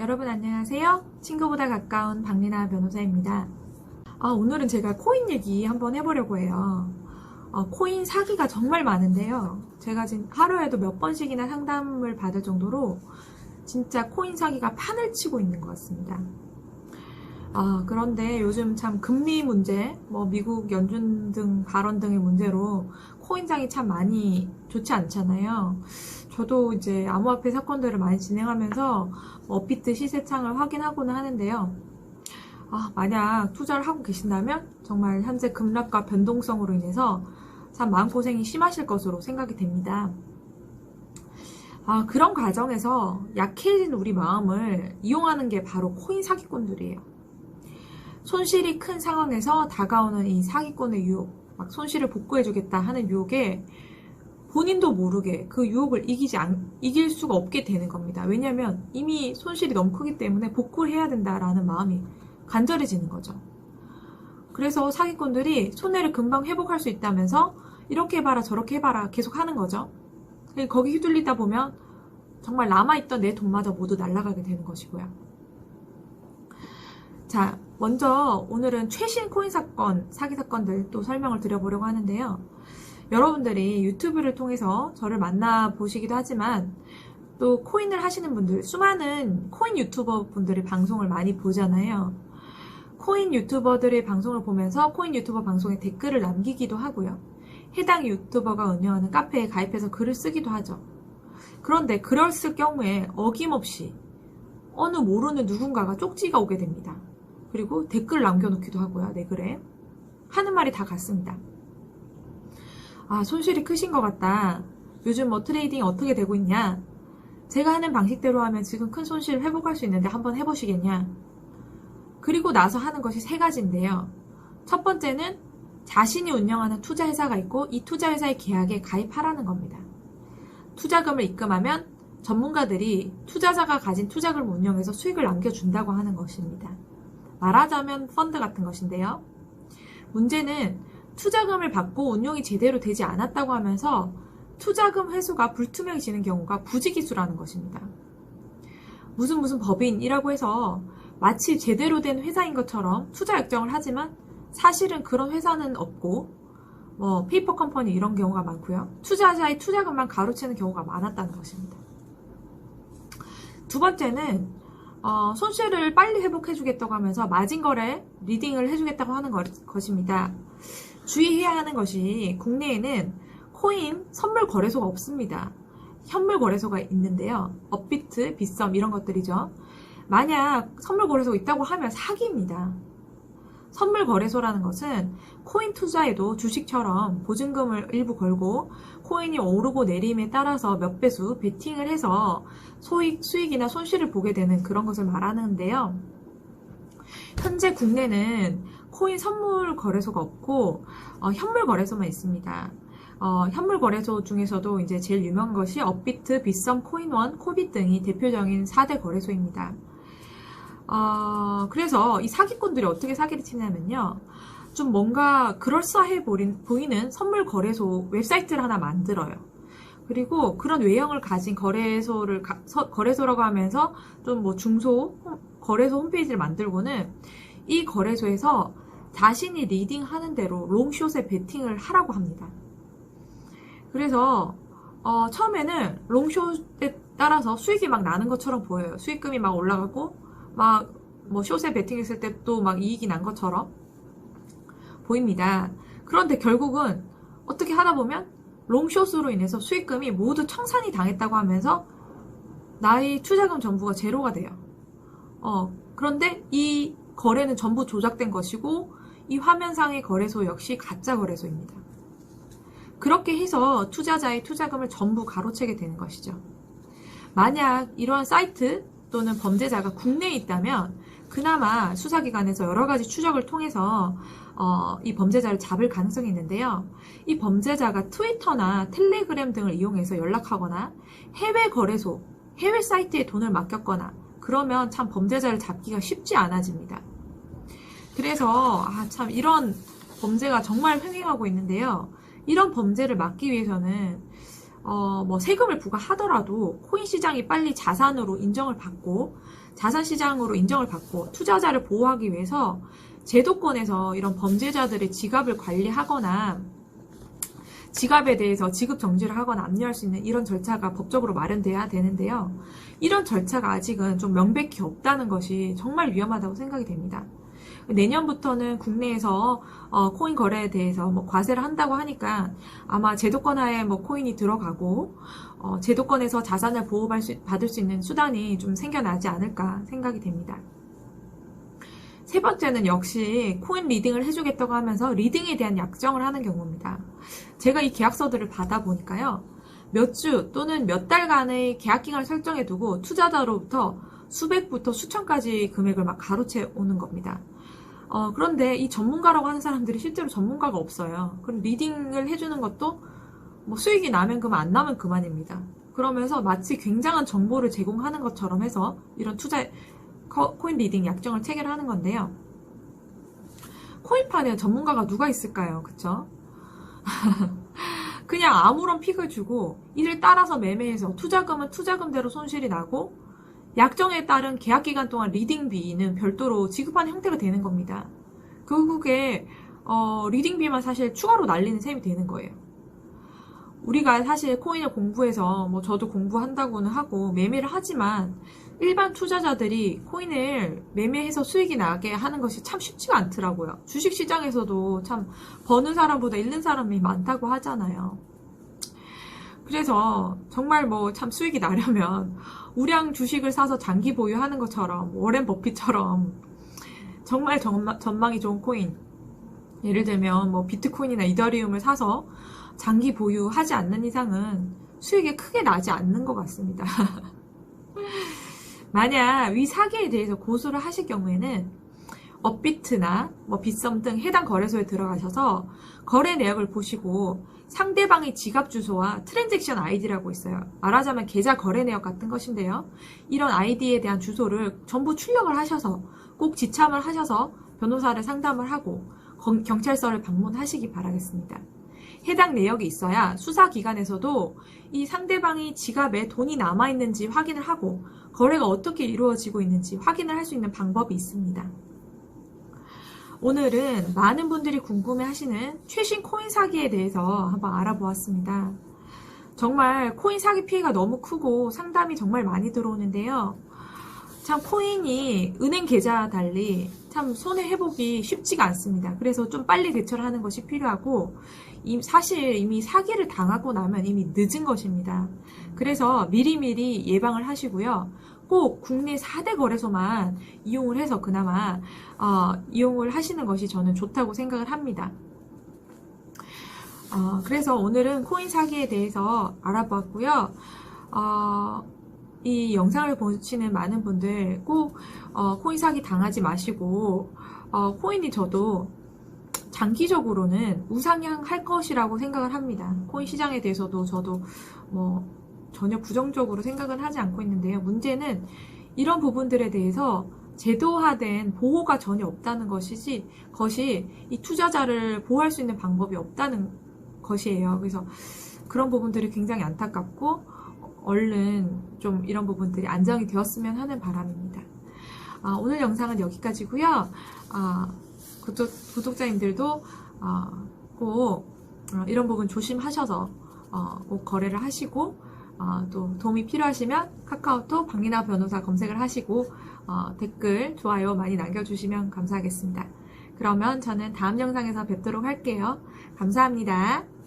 여러분 안녕하세요. 친구보다 가까운 박리나 변호사입니다. 아, 오늘은 제가 코인 얘기 한번 해보려고 해요. 어, 코인 사기가 정말 많은데요. 제가 지금 하루에도 몇 번씩이나 상담을 받을 정도로 진짜 코인 사기가 판을 치고 있는 것 같습니다. 아, 그런데 요즘 참 금리 문제, 뭐 미국 연준 등 발언 등의 문제로 코인장이 참 많이 좋지 않잖아요. 저도 이제 암호화폐 사건들을 많이 진행하면서 업비트 시세창을 확인하고는 하는데요. 아, 만약 투자를 하고 계신다면 정말 현재 급락과 변동성으로 인해서 참 마음고생이 심하실 것으로 생각이 됩니다. 아, 그런 과정에서 약해진 우리 마음을 이용하는 게 바로 코인 사기꾼들이에요. 손실이 큰 상황에서 다가오는 이 사기꾼의 유혹, 막 손실을 복구해주겠다 하는 유혹에 본인도 모르게 그 유혹을 이기지 않, 이길 수가 없게 되는 겁니다. 왜냐하면 이미 손실이 너무 크기 때문에 복구를 해야 된다라는 마음이 간절해지는 거죠. 그래서 사기꾼들이 손해를 금방 회복할 수 있다면서 이렇게 해봐라 저렇게 해봐라 계속 하는 거죠. 거기 휘둘리다 보면 정말 남아있던 내 돈마저 모두 날아가게 되는 것이고요. 자, 먼저 오늘은 최신 코인 사건, 사기 사건들 또 설명을 드려보려고 하는데요. 여러분들이 유튜브를 통해서 저를 만나보시기도 하지만 또 코인을 하시는 분들, 수많은 코인 유튜버 분들의 방송을 많이 보잖아요. 코인 유튜버들의 방송을 보면서 코인 유튜버 방송에 댓글을 남기기도 하고요. 해당 유튜버가 운영하는 카페에 가입해서 글을 쓰기도 하죠. 그런데 그랬을 경우에 어김없이 어느 모르는 누군가가 쪽지가 오게 됩니다. 그리고 댓글 남겨놓기도 하고요. 내 글에. 하는 말이 다 같습니다. 아, 손실이 크신 것 같다. 요즘 뭐 트레이딩 어떻게 되고 있냐? 제가 하는 방식대로 하면 지금 큰 손실 회복할 수 있는데 한번 해보시겠냐? 그리고 나서 하는 것이 세 가지인데요. 첫 번째는 자신이 운영하는 투자회사가 있고 이 투자회사의 계약에 가입하라는 겁니다. 투자금을 입금하면 전문가들이 투자자가 가진 투자금을 운영해서 수익을 남겨준다고 하는 것입니다. 말하자면 펀드 같은 것인데요. 문제는 투자금을 받고 운용이 제대로 되지 않았다고 하면서 투자금 회수가 불투명해지는 경우가 부지기수라는 것입니다. 무슨 무슨 법인이라고 해서 마치 제대로 된 회사인 것처럼 투자 약정을 하지만 사실은 그런 회사는 없고 뭐 페이퍼 컴퍼니 이런 경우가 많고요. 투자자의 투자금만 가로채는 경우가 많았다는 것입니다. 두 번째는 어, 손실을 빨리 회복해주겠다고 하면서 마진 거래 리딩을 해주겠다고 하는 것입니다. 주의해야 하는 것이 국내에는 코인 선물 거래소가 없습니다. 현물 거래소가 있는데요. 업비트, 빗썸 이런 것들이죠. 만약 선물 거래소가 있다고 하면 사기입니다. 선물 거래소라는 것은 코인 투자에도 주식처럼 보증금을 일부 걸고 코인이 오르고 내림에 따라서 몇 배수 베팅을 해서 소익, 수익이나 손실을 보게 되는 그런 것을 말하는데요. 현재 국내는 코인 선물 거래소가 없고 어, 현물 거래소만 있습니다. 어, 현물 거래소 중에서도 이제 제일 유명한 것이 업비트, 빗썸, 코인원, 코빗 등이 대표적인 4대 거래소입니다. 어, 그래서 이 사기꾼들이 어떻게 사기를 치냐면요. 좀 뭔가 그럴싸해 보이는 선물 거래소 웹사이트를 하나 만들어요. 그리고 그런 외형을 가진 거래소를 서, 거래소라고 하면서 좀 뭐 중소 거래소 홈페이지를 만들고는 이 거래소에서 자신이 리딩 하는 대로 롱숏에 베팅을 하라고 합니다. 그래서 어, 처음에는 롱숏에 따라서 수익이 막 나는 것처럼 보여요. 수익금이 막 올라가고 막 뭐 숏에 베팅했을 때 또 막 이익이 난 것처럼 보입니다. 그런데 결국은 어떻게 하다 보면 롱숏으로 인해서 수익금이 모두 청산이 당했다고 하면서 나의 투자금 전부가 제로가 돼요. 어, 그런데 이 거래는 전부 조작된 것이고 이 화면상의 거래소 역시 가짜 거래소입니다. 그렇게 해서 투자자의 투자금을 전부 가로채게 되는 것이죠. 만약 이러한 사이트 또는 범죄자가 국내에 있다면 그나마 수사기관에서 여러 가지 추적을 통해서 어, 이 범죄자를 잡을 가능성이 있는데요. 이 범죄자가 트위터나 텔레그램 등을 이용해서 연락하거나 해외 거래소, 해외 사이트에 돈을 맡겼거나 그러면 참 범죄자를 잡기가 쉽지 않아집니다. 그래서 아, 참 이런 범죄가 정말 횡행하고 있는데요. 이런 범죄를 막기 위해서는 어, 뭐 세금을 부과하더라도 코인 시장이 빨리 자산으로 인정을 받고 자산 시장으로 인정을 받고 투자자를 보호하기 위해서 제도권에서 이런 범죄자들의 지갑을 관리하거나 지갑에 대해서 지급 정지를 하거나 압류할 수 있는 이런 절차가 법적으로 마련돼야 되는데요. 이런 절차가 아직은 좀 명백히 없다는 것이 정말 위험하다고 생각이 됩니다. 내년부터는 국내에서 어, 코인 거래에 대해서 뭐 과세를 한다고 하니까 아마 제도권 하에 뭐 코인이 들어가고 어, 제도권에서 자산을 보호받을 수, 수 있는 수단이 좀 생겨나지 않을까 생각이 됩니다. 세 번째는 역시 코인 리딩을 해주겠다고 하면서 리딩에 대한 약정을 하는 경우입니다. 제가 이 계약서들을 받아보니까요. 몇 주 또는 몇 달간의 계약 기간을 설정해 두고 투자자로부터 수백부터 수천까지 금액을 막 가로채 오는 겁니다. 어, 그런데 이 전문가라고 하는 사람들이 실제로 전문가가 없어요. 그럼 리딩을 해주는 것도 뭐 수익이 나면 그만 안 나면 그만입니다. 그러면서 마치 굉장한 정보를 제공하는 것처럼 해서 이런 투자 코- 코인 리딩 약정을 체결하는 건데요. 코인판에 전문가가 누가 있을까요? 그쵸? 그냥 아무런 픽을 주고 이를 따라서 매매해서 투자금은 투자금대로 손실이 나고 약정에 따른 계약 기간 동안 리딩비는 별도로 지급하는 형태가 되는 겁니다. 결국에 어, 리딩비만 사실 추가로 날리는 셈이 되는 거예요. 우리가 사실 코인을 공부해서 뭐 저도 공부한다고는 하고 매매를 하지만 일반 투자자들이 코인을 매매해서 수익이 나게 하는 것이 참 쉽지가 않더라고요. 주식 시장에서도 참 버는 사람보다 잃는 사람이 많다고 하잖아요. 그래서 정말 뭐 참 수익이 나려면 우량 주식을 사서 장기 보유하는 것처럼 워렌 버핏처럼 정말 전망, 전망이 좋은 코인 예를 들면 뭐 비트코인이나 이더리움을 사서 장기 보유하지 않는 이상은 수익이 크게 나지 않는 것 같습니다. 만약 위 사기에 대해서 고소를 하실 경우에는 업비트나 뭐 빗썸 등 해당 거래소에 들어가셔서 거래 내역을 보시고 상대방의 지갑 주소와 트랜잭션 아이디라고 있어요. 말하자면 계좌 거래 내역 같은 것인데요. 이런 아이디에 대한 주소를 전부 출력을 하셔서 꼭 지참을 하셔서 변호사를 상담을 하고 거- 경찰서를 방문하시기 바라겠습니다. 해당 내역이 있어야 수사기관에서도 이 상대방이 지갑에 돈이 남아있는지 확인을 하고 거래가 어떻게 이루어지고 있는지 확인을 할 수 있는 방법이 있습니다. 오늘은 많은 분들이 궁금해 하시는 최신 코인 사기에 대해서 한번 알아보았습니다. 정말 코인 사기 피해가 너무 크고 상담이 정말 많이 들어오는데요. 참 코인이 은행 계좌와 달리 참 손해 회복이 쉽지가 않습니다. 그래서 좀 빨리 대처를 하는 것이 필요하고 이- 사실 이미 사기를 당하고 나면 이미 늦은 것입니다. 그래서 미리미리 예방을 하시고요. 꼭 국내 4대 거래소만 이용을 해서 그나마 어, 이용을 하시는 것이 저는 좋다고 생각을 합니다. 어, 그래서 오늘은 코인 사기에 대해서 알아봤고요. 어, 이 영상을 보시는 많은 분들 꼭 어, 코인 사기 당하지 마시고 어, 코인이 저도 장기적으로는 우상향할 것이라고 생각을 합니다. 코인 시장에 대해서도 저도 뭐 전혀 부정적으로 생각은 하지 않고 있는데요. 문제는 이런 부분들에 대해서 제도화된 보호가 전혀 없다는 것이지 것이 이 투자자를 보호할 수 있는 방법이 없다는 것이에요. 그래서 그런 부분들이 굉장히 안타깝고 얼른 좀 이런 부분들이 안정이 되었으면 하는 바람입니다. 아, 오늘 영상은 여기까지고요. 아, 구독, 구독자님들도 아, 꼭 어, 이런 부분 조심하셔서 어, 꼭 거래를 하시고 어, 또 도움이 필요하시면 카카오톡 박리나 변호사 검색을 하시고 어, 댓글, 좋아요 많이 남겨주시면 감사하겠습니다. 그러면 저는 다음 영상에서 뵙도록 할게요. 감사합니다.